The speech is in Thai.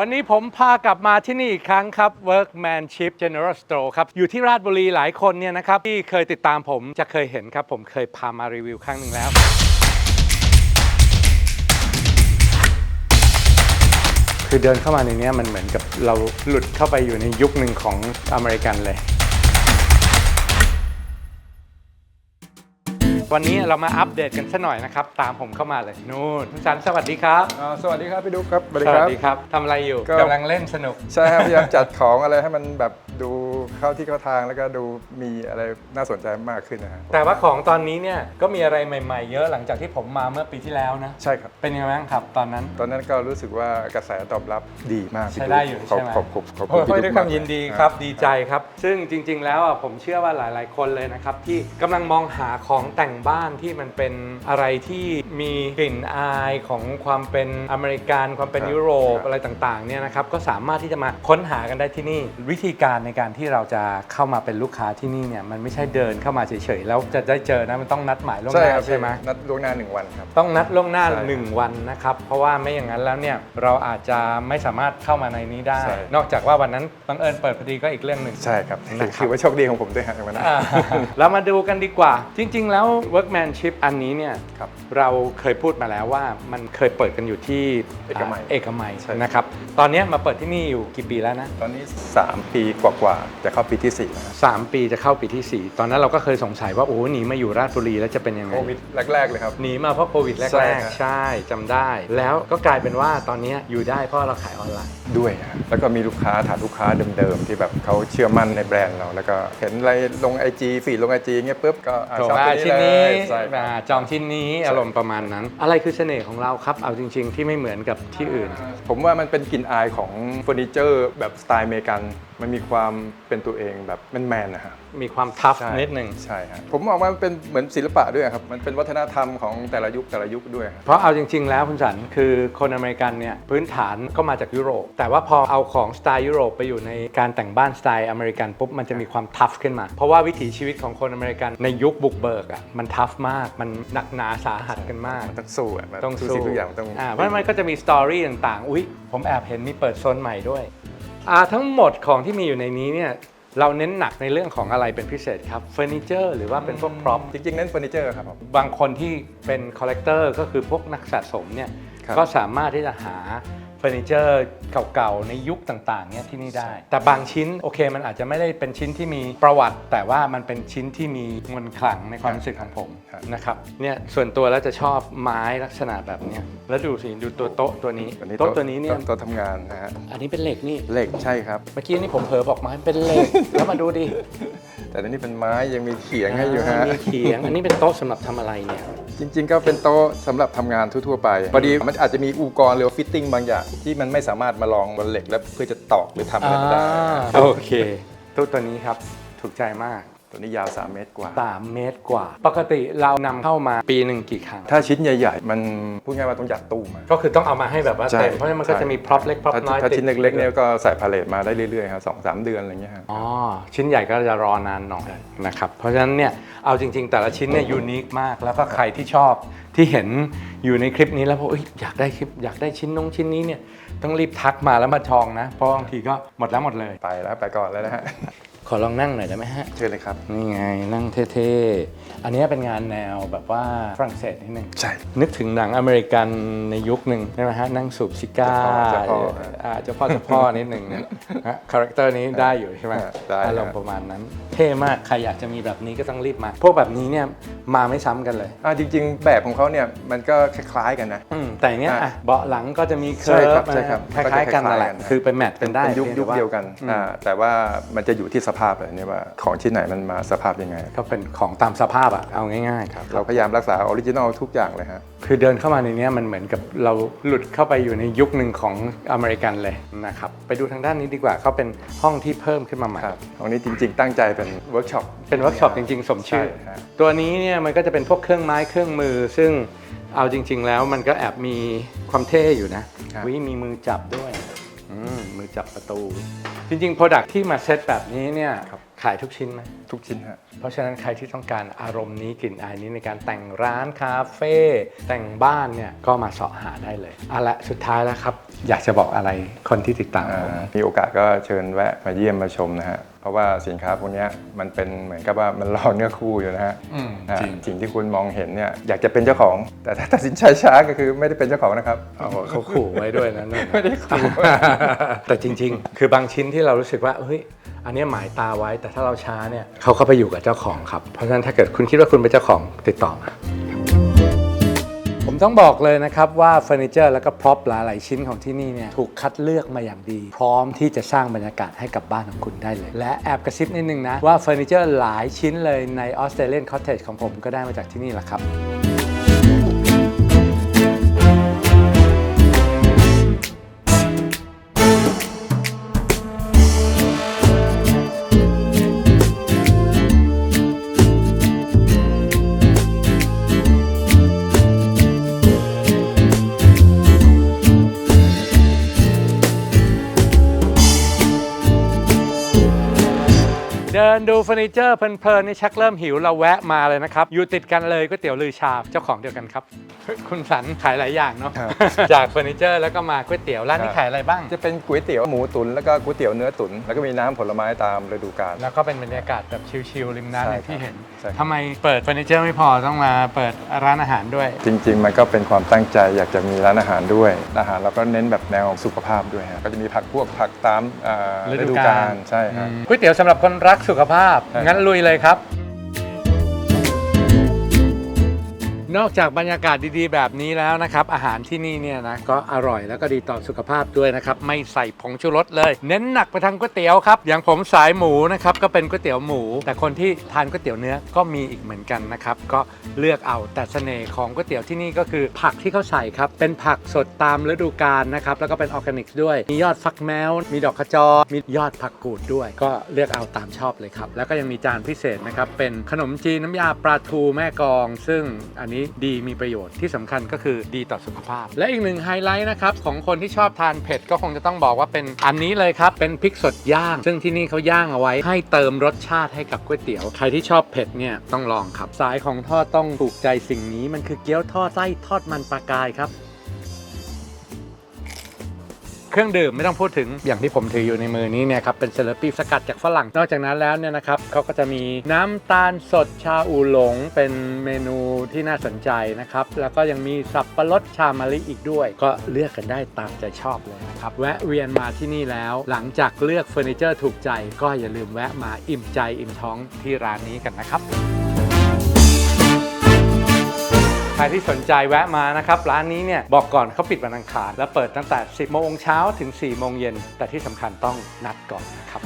วันนี้ผมพากลับมาที่นี่อีกครั้งครับ Workmanship General Store ครับ อยู่ที่ราชบุรีหลายคนเนี่ยนะครับ ที่เคยติดตามผมจะเคยเห็นครับ ผมเคยพามารีวิวครั้งหนึ่งแล้ว คือเดินเข้ามาในเนี้ยมันเหมือนกับเราหลุดเข้าไปอยู่ในยุคหนึ่งของอเมริกันเลย วันนี้เรามาอัปเดตกันสักหน่อยนะครับ ตามผมเข้ามาเลยนู่นคุณสันสวัสดีครับ อ่าสวัสดีครับพี่ดุ๊กครับ สวัสดีสควัรับสดีครับ ทำอะไรอยู่ก็ กำลังเล่นสนุก ใช่ครับพยายามจัดของอะไรให้มันแบบดู เข้าที่เข้าทางแล้วก็ดูมีอะไรน่าสนใจมากขึ้นนะฮะแต่ว่าของตอนนี้เนี่ยก็มีอะไรใหม่ๆ เยอะหลังจากที่ผมมาเมื่อปีที่แล้วนะ ใช่ครับ เป็นยังไงบ้างครับตอนนั้น ตอนนั้นก็รู้สึกว่ากระแสตอบรับดีมากพี่ใช้ดุ๊กได้อยู่ขอบใช่ไหม ขอบขอบขอบโอ้คุณยพี่ด้วยดุ๊กความยินดีครับดีใจครับ ซึ่งจริง ๆ แล้วอะผมเชื่อว่าหลาย ๆ คนเลยนะครับ ที่กำลังมองหาของแต่งบ้านที่มันเป็นอะไรที่มีกลิ่นอายของความเป็นอเมริกันความเป็นยุโรปอะไรต่าง ๆ เนี่ยนะครับก็สามารถที่จะมาค้นหากันได้ที่นี่วิธีการในการที่เราจะเข้ามาเป็นลูกค้าที่นี่เนี่ยมันไม่ใช่เดินเข้ามาเฉยๆแล้วจะได้เจอนะมันต้องนัดหมายล่วงหใช่น้าครับใช่ไหม นัดล่วงหน้าหนึ่งวันครับ ต้องนัดล่วงหน้า ใช่1 วันนะครับ เพราะว่าไม่อย่างนั้นแล้วเนี่ยเราอาจจะไม่สามารถเข้ามาในนี้ได้ ใช่ นอกจากว่าวันนั้นบังเอิญเปิดพอดีก็อีกเรื่องหนึ่ง ใช่ครับนะครับ ถือว่าโชคดีของผมด้วยฮะในวันนั้น อ่าเรามาดูกันดีกว่า จริง ๆ แล้ว workmanship อันนี้เนี่ยครับ เราเคยพูดมาแล้วว่ามันเคยเปิดกันอยู่ที่เอกมัยาเอกมัยใช่ นะครับ ตอนนี้มาเปิดที่นี่อยู่กี่ปีแล้วนะ ตอนนี้ 3 ปีกว่าๆจะเข้าปีที่4แล้วครับสามปีจะเข้าปีที่สี่ตอนนั้นเราก็เคยสงสัยว่าโอ้หนีมาอยู่ราชบุรีแล้วจะเป็นยังไง โควิดแรก ๆ เลยครับ หนีมาเพราะโควิดใช่แรกครับ ๆ ใช่จำได้ แล้วก็กลายเป็นว่าตอนนี้อยู่ได้เพราะเราขายออนไลน์ด้วยฮะแล้วก็มีลูกค้าฐานลูกค้าเดิมๆ ที่แบบเขาเชื่อมั่นในแบรนด์เรา แล้วก็เห็นอะไรลงไอจีฟีดลงไอจีเงี้ยปุ๊บก็อะโถชอบมาตัวชิ้นนี้เลยใช่ครับอ่าจองชิ้นนี้อารมณ์ประมาณนั้น อะไรคือเสน่ห์ของเราครับ เอาจริง ๆ ที่ไม่เหมือนกับที่อื่น ผมว่ามันเป็นกลิ่นอายของเฟอร์นิเจอร์แบบสไตล์อเมริกัน มันมีความเป็นตัวเองแบบแมนๆนะฮะ มีความทัฟใช่นิดหนึ่ง ใช่ฮะผมมองว่ามันเป็นเหมือนศิลปะด้วยครับ มันเป็นวัฒนธรรมของแต่ละยุคแต่ละยุคด้วยครับ เพราะเอาจริง ๆ แล้วคุณสันคือคนอเมริกันเนี่ยพื้นฐานก็มาจากยุโรป แต่ว่าพอเอาของสไตล์ยุโรปไปอยู่ในการแต่งบ้านสไตล์อเมริกันปุ๊บมันจะมีความทัฟขึ้นมา เพราะว่าวิถีชีวิตของคนอเมริกันในยุคบุกเบิกอะมันทัฟมากมันหนักหนาสาหัสกันมาก มันต้องสู้อะมันต้องทุกสู้สิ่งทุกอย่างมันต้องอ่าเพราะมันก็จะมีสตอรี่ต่างๆ อุ๊ย ผมแอบเห็นมีเปิดโซนใหม่ด้วยอ่าทั้งหมดของที่มีอยู่ในนี้เนี่ย เราเน้นหนักในเรื่องของอะไรเป็นพิเศษครับเฟอร์นิเจอร์หรือว่าเป็นพวกพร็อพจริงๆเน้นเฟอร์นิเจอร์ครับผม บางคนที่เป็นคอลเลกเตอร์ก็คือพวกนักสะสมเนี่ยครับ ก็สามารถที่จะหา เฟอร์นิเจอร์เก่าๆ ในยุคต่างๆเนี่ยที่นี่ได้ แต่บางชิ้นโอเคมันอาจจะไม่ได้เป็นชิ้นที่มีประวัติ แต่ว่ามันเป็นชิ้นที่มีเงินขลังในความรู้สึกของผมครับ นะครับเนี่ยส่วนตัวแล้วจะชอบไม้ลักษณะแบบเนี้ยแล้วดูสิดูตัวโต๊ะตัวนี้ตัวนี้โต๊ะตัวนี้เนี่ยโต๊ะทำงานนะฮะอันนี้เป็นเหล็กนี่ เหล็กใช่ครับ เมื่อกี้นี่ผมเผลอบอกไม้เป็นเหล็ก แล้วมาดูดิแต่อันนี้เป็นไม้ยังมีเขียงให้อยู่ฮะ มีเขียงอันนี้เป็นโต๊ะสำหรับทำอะไรเนี่ย จริง ๆ ก็เป็นโต๊ะสำหรับทำงานทั่วๆไปพอดีมันอาจจะมีอุปกรณ์หรือฟิตติ้งบางอย่าง ที่มันไม่สามารถมาลองบนเหล็กแล้วเพื่อจะตอกหรือทำอะไรไม่ได้โอเคตู้ตัวนี้ครับ ถูกใจมาก ตัวนี้ยาว 3 เมตรกว่า 3 เมตรกว่า ปกติเรานำเข้ามาปีหนึ่งกี่ครั้ง ถ้าชิ้นใหญ่ ๆ มันพูดง่ายว่าต้องยัดตู้มา ก็คือต้องเอามาให้แบบว่าใช่เต็ม เพราะฉะนั้นมันก็จะมีพร็อพเล็กพร็อพถ้าน้อยถ้าติดชิ้นเล็กๆเนี่ยก็ใส่พาเลทมาได้เรื่อยๆครับสองสามเดือนอะไรเงี้ยครับอ๋อ ชิ้นใหญ่ก็จะรอนานหน่อยนะครับ เพราะฉะนั้นเนี่ย เอาจริง ๆ แต่ละชิ้นเนี่ยยูนิคมาก แล้วก็ใครที่ชอบที่เห็นอยู่ในคลิปนี้แล้วบอกเอ้ยอยากได้คลิปอยากได้ชิ้นนงชิ้นนี้เนี่ยต้องรีบทักมาแล้วมาจองนะ เพราะบางทีก็หมดแล้วหมดเลย ไปแล้วไปก่อนแล้วนะฮะ ขอลองนั่งหน่อยได้ไหมฮะ เชิญเลยครับ นี่ไงนั่งเท่ๆ อันนี้เป็นงานแนวแบบว่าฝรั่งเศสนิดนึง ใช่ นึกถึงหนังอเมริกันในยุคหนึ่งใช่ไหมฮะ นั่งสูบซิก้าเจ้าพ่ออ่าเจ้าพ่อเจ้าพ่อนิดหนึ่งเนี่ยฮะคาแรคเตอร์นี้ได้อยู่ใช่ไหมได้อารมณ์ประมาณนั้น เท่มาก ใครอยากจะมีแบบนี้ก็ต้องรีบมา พวกแบบนี้เนี่ยมาไม่ซ้ำกันเลยอ่าจริง ๆ แบบของเขาเนี่ยมันก็คล้ายๆกันนะอืมแต่เนี้ยอะอะเบาะหลังก็จะมีใช่เคิร์ครัฟบใช่ครับคล้ายๆกันนั่นแหละก็จะคล้ายๆกันนะคือไปแมทกันได้เป็นยุคพียุงคแต่าเดียวกันอืมอ่าแต่ว่ามันจะอยู่ที่สภาพเลยเนี่ยว่าของชิ้นไหนมันมาสภาพยังไง ก็เป็นของตามสภาพอะเอาง่ายๆครับเราพยายามรักษาออริจินอลทุกอย่างเลยฮะคือเดินเข้ามาในเนี้ยมันเหมือนกับเราหลุดเข้าไปอยู่ในยุคหนึ่งของอเมริกันเลยนะครับไปดูทางด้านนี้ดีกว่าเขาเป็นห้องที่เพิ่มขึ้นมาใหม่ครับตรงนี้จริง ๆ ตั้งใจเป็นเวิร์กช็อปเป็นเวิร์กช็อปจริง ๆ สมชื่อใช่ครับตัวนี้เนี่ยมันก็จะเป็นพวกเครื่องไม้เครื่องมือ ซึ่งเอาจริง ๆ แล้วมันก็แอบมีความเท่อยู่นะวิมีมือจับด้วยอืมมือจับประตู จริงๆ Product ที่มาเซตแบบนี้เนี่ยครับขายทุกชิ้นไหมทุกชิ้นฮะเพราะฉะนั้นใครที่ต้องการอารมณ์นี้กลิ่นอายนี้ในการแต่งร้านคาเฟ่แต่งบ้านเนี่ยก็มาเสาะหาได้เลยเอาละสุดท้ายแล้วครับ อยากจะบอกอะไรคนที่ติดตามอ่าผมมีโอกาสก็เชิญแวะมาเยี่ยมมาชมนะฮะเพ ราะว่าสินค้าพวกเนี้ยมันเป็นเหมือนกับว่ามันรอเนื้อคู่อยู่นะฮะอืมนะจริงสิ่งที่คุณมองเห็นเนี่ยอยากจะเป็นเจ้าของ แต่ถ้าตัดสินใจช้าก็คือไม่ได้เป็นเจ้าของนะครับเอาเขาขู่ไว้ด้วยนะนั่นน่ะไม่ได้ขู่แต่จริง ๆ คือบางชิ้นที่เรารู้สึกว่าเฮ้ยอันเนี้ยหมายตาไว้แต่ถ้าเราช้าเนี่ยเขาเข้าไปอยู่กับเจ้าของครับเพราะฉะนั้นถ้าเกิดคุณคิดว่าคุณเป็นเจ้าของติดต่อมา ผมต้องบอกเลยนะครับว่าเฟอร์นิเจอร์แล้วก็พร็อพหลายๆชิ้นของที่นี่เนี่ยถูกคัดเลือกมาอย่างดี พร้อมที่จะสร้างบรรยากาศให้กับบ้านของคุณได้เลย และแอบกระซิบนิดนึงนะว่าเฟอร์นิเจอร์หลายชิ้นเลยในออสเตรเลียนคอ t เทจของผมก็ได้มาจากที่นี่แหละครับ นดูเฟอร์นิเจอร์เพลินๆนี่ชักเริ่มหิวเราแวะมาเลยนะครับ อยู่ติดกันเลยก๋วยเตี๋ยวลือชาเจ้าของเดียวกันครับ คุณสันขายหลายอย่างเนาะครับ จากเฟอร์นิเจอร์แล้วก็มาก๋วยเตี๋ยวร้านนี้ครับขายอะไรบ้าง จะเป็นก๋วยเตี๋ยวหมูตุ๋นแล้วก็ก๋วยเตี๋ยวเนื้อตุ๋นแล้วก็มีน้ำผลไม้ตามฤดูกาล แล้วก็เป็นบรรยากาศแบบชิลๆริมน้ำใช่อย่างที่ครับเห็นใช่ครับ ทำไมเปิดเฟอร์นิเจอร์ไม่พอต้องมาเปิดร้านอาหารด้วย จริง ๆ มันก็เป็นความตั้งใจอยากจะมีร้านอาหารด้วย อาหารเราก็เน้นแบบแนวสุขภาพด้วยฮะก็จะมีผักพวกผักตามอ่าฤฤดูดูกาลกาลใช่ฮะก๋วยเตี๋ยวสำหรับคนรักสุขภาพใช่ครับงั้นลุยเลยครับ นอกจากบรรยากาศดีๆ แบบนี้แล้วนะครับ อาหารที่นี่เนี่ยนะก็อร่อยแล้วก็ดีต่อสุขภาพด้วยนะครับ ไม่ใส่ผงชูรสเลย เน้นหนักไปทางก๋วยเตี๋ยวครับ อย่างผมสายหมูนะครับก็เป็นก๋วยเตี๋ยวหมู แต่คนที่ทานก๋วยเตี๋ยวเนื้อก็มีอีกเหมือนกันนะครับ ก็เลือกเอาแต่เสน่ห์ของก๋วยเตี๋ยวที่นี่ก็คือผักที่เขาใส่ครับ เป็นผักสดตามฤดูกาลนะครับแล้วก็เป็นออร์แกนิกด้วย มียอดฟักแมว มีดอกขจรมียอดผักกูดด้วย ก็เลือกเอาตามชอบเลยครับแล้วก็ยังมีจานพิเศษนะครับเป็นขนมจีนน้ำยาปลาทูแม่กอง ซึ่งอันนี้ดีมีประโยชน์ที่สำคัญก็คือดีต่อสุขภาพ และอีกหนึ่งไฮไลท์นะครับของคนที่ชอบทานเผ็ดก็คงจะต้องบอกว่าเป็นอันนี้เลยครับ เป็นพริกสดย่าง ซึ่งที่นี่เขาย่างเอาไว้ ให้เติมรสชาติให้กับก๋วยเตี๋ยว ใครที่ชอบเผ็ดเนี่ยต้องลองครับสายของทอดต้องถูกใจสิ่งนี้มันคือเกี๊ยวทอดไส้ทอดมันปลากายครับ เครื่องดื่มไม่ต้องพูดถึงอย่างที่ผมถืออยู่ในมือนี้เนี่ยครับเป็นเซเลปี้สกัดจากฝรั่งนอกจากนั้นแล้วเนี่ยนะครับเขาก็จะมีน้ำตาลสดชาอูหลง เป็นเมนูที่น่าสนใจนะครับแล้วก็ยังมีสับปะรดชามะลิอีกด้วย ก็เลือกกันได้ตามใจชอบเลยนะครับแวะเวียนมาที่นี่แล้ว หลังจากเลือกเฟอร์นิเจอร์ถูกใจ ก็อย่าลืมแวะมาอิ่มใจอิ่มท้องที่ร้านนี้กันนะครับ ใครที่สนใจแวะมานะครับ ร้านนี้เนี่ยบอกก่อนเขาปิดวันอังคาร และเปิดตั้งแต่ 10 โมงเช้าถึง 4 โมงเย็น แต่ที่สำคัญต้องนัดก่อนนะครับ